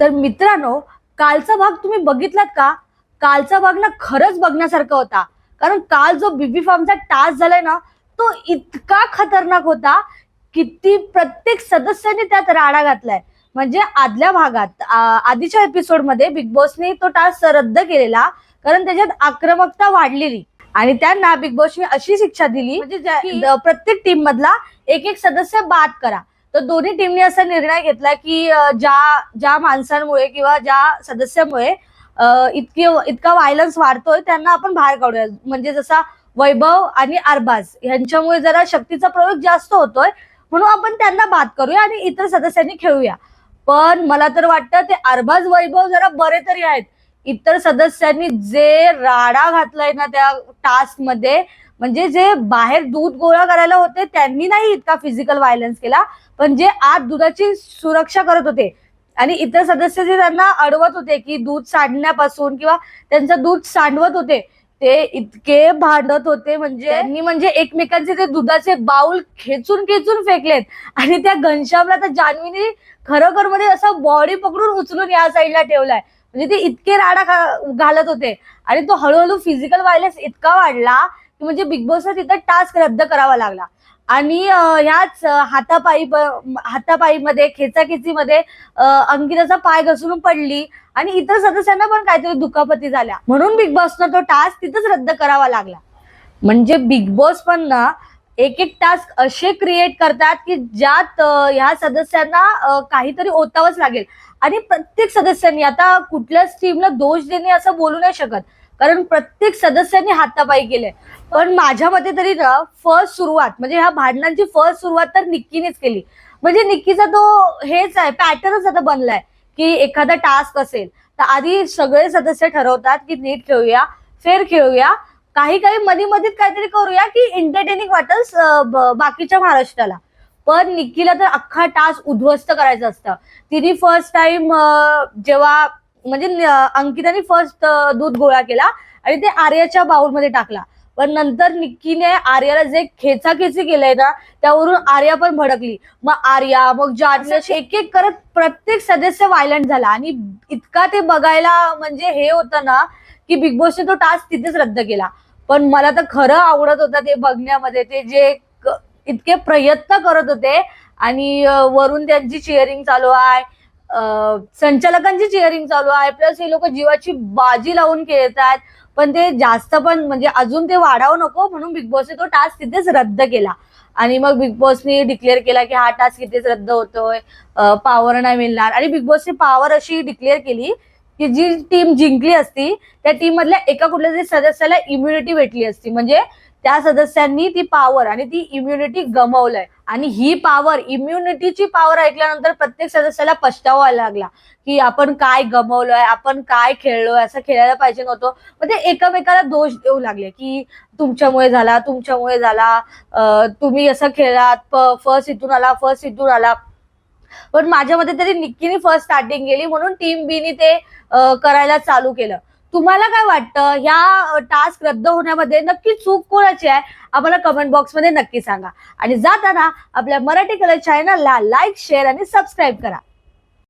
तर मित्रांनो कालचा भाग तुम्ही बघितलात का? कालचा भाग ना खरंच बघण्यासारखा होता. कारण काल जो बीबी फार्मचा टास्क झालाय ना तो इतका खतरनाक होता किती प्रत्येक सदस्याने त्यात राडा घातलाय. म्हणजे आदल्या भागात आधीच्या एपिसोडमध्ये बिग बॉसने तो टास्क रद्द केलेला कारण त्याच्यात आक्रमकता वाढलेली. आणि त्यांना बिग बॉसने अशी शिक्षा दिली म्हणजे प्रत्येक टीम मधला एक एक सदस्य बाद करा. तर दोन्ही टीमने असा निर्णय घेतला की ज्या ज्या माणसांमुळे किंवा ज्या सदस्यामुळे इतके इतका व्हायलन्स वाढतोय त्यांना आपण बाहेर काढूया. म्हणजे जसा वैभव आणि अरबाज यांच्यामुळे जरा शक्तीचा प्रयोग जास्त होतोय म्हणून आपण त्यांना बाद करूया आणि इतर सदस्यांनी खेळूया. पण मला तर वाटतं ते अरबाज वैभव जरा बरे तरी आहेत. इतर सदस्यांनी जे राडा घातलाय ना त्या टास्कमध्ये म्हणजे जे बाहेर दूध गोळा करायला होते त्यांनी नाही इतका फिजिकल व्हायलन्स केला पण जे आत दुधाची सुरक्षा करत होते आणि इतर सदस्य जे त्यांना अडवत होते की दूध सांडण्यापासून किंवा त्यांचं दूध सांडवत होते ते इतके भांडत होते म्हणजे त्यांनी म्हणजे एकमेकांचे ते दुधाचे बाउल खेचून खेचून फेकलेत. आणि त्या घनश्यामला तर जान्हवीने खरोखरमध्ये असं बॉडी पकडून उचलून या साईडला ठेवलाय. म्हणजे ते इतके राडा घा- घालत होते. आणि तो हळूहळू फिजिकल व्हायलन्स इतका वाढला की म्हणजे बिग बॉसला तिथं टास्क रद्द करावा लागला. आणि ह्याच हातापायी हातापायीमध्ये खेचाखेचीमध्ये अंकिताचा पाय घसरून पडली आणि इतर सदस्यांना पण काहीतरी दुखापती झाल्या. म्हणून बिग बॉसनं तो टास्क तिथंच रद्द करावा लागला. म्हणजे बिग बॉस पण ना एक एक टास्क असे क्रिएट करतात की ज्यात ह्या सदस्यांना काहीतरी ओतावंच लागेल. आणि प्रत्येक सदस्यांनी आता कुठल्याच टीमला दोष देणे असं बोलू नाही शकत. कारण प्रत्येक सदस्यांनी हातापाई केले पण माझ्या मते तरी ना फर्स्ट सुरुवात म्हणजे ह्या भांडणांची फर्स्ट सुरुवात तर निक्कीनेच केली. म्हणजे निक्कीचा तो हेच आहे पॅटर्नच आता बनलाय की एखादा टास्क असेल तर आधी सगळे सदस्य ठरवतात की नीट खेळूया फेर खेळूया काही काही मध्ये मध्येच काहीतरी करूया की एंटरटेनिंग वाटेल ब- बाकीच्या महाराष्ट्राला. पण निक्कीला तर अख्खा टास्क उद्ध्वस्त करायचं असतं. तिने फर्स्ट टाइम जेव्हा म्हणजे अंकिताने फर्स्ट दूध गोळा केला आणि ते आर्याच्या बाउलमध्ये टाकला. पण नंतर निक्कीने आर्याला जे खेचाखेची केलंय ना त्यावरून आर्या पण भडकली. मग आर्या मग असे एक एक करत प्रत्येक सदस्य व्हायलंट झाला. आणि इतका ते बघायला म्हणजे हे होतं ना की बिग बॉसने तो टास्क तिथेच रद्द केला. पण मला तर खरं आवडत होतं ते बघण्यामध्ये. ते जे इतके प्रयत्न करत होते आणि वरून त्यांची चिअरिंग चालू आहे. संचालकांची चेअरिंग चालू आहे. प्लस हे लोक जीवाची बाजी लावून खेळतात. पण ते जास्त पण म्हणजे अजून ते वाढावं नको म्हणून बिग बॉसने तो टास्क तिथेच रद्द केला. आणि मग बिग बॉसने डिक्लेअर केला की हा टास्क इथेच रद्द होतोय. पॉवर नाही मिळणार. आणि बिग बॉसने पॉवर अशी डिक्लेअर केली की जी टीम जिंकली असती त्या टीम मधल्या एका कुठल्या तरी सदस्याला इम्युनिटी भेटली असती. म्हणजे त्या सदस्यांनी ती पॉवर आणि ती इम्युनिटी गमावलंय. आणि ही पॉवर इम्युनिटीची पॉवर ऐकल्यानंतर प्रत्येक सदस्याला पछतावा लागला की आपण काय गमवलोय आपण काय खेळलोय असं खेळायला पाहिजे नव्हतं. मग ते एकमेकाला दोष देऊ लागले की तुमच्यामुळे झाला तुमच्यामुळे झाला तुम्ही असं खेळात फर्स्ट इथून आला फर्स्ट इथून आला. पण माझ्या मते तरी निक्कीने फर्स्ट स्टार्टिंग केली म्हणून टीम बीनी ते करायला चालू केलं. तुम्हाला काय वाटतं? ह्या टास्क रद्द होण्यामध्ये नक्की चूक कोणाची आहे? आम्हाला कमेंट बॉक्समध्ये नक्की सांगा. आणि जाताना आपल्या मराठी कलर चॅनलला लाईक शेअर आणि सबस्क्राईब करा.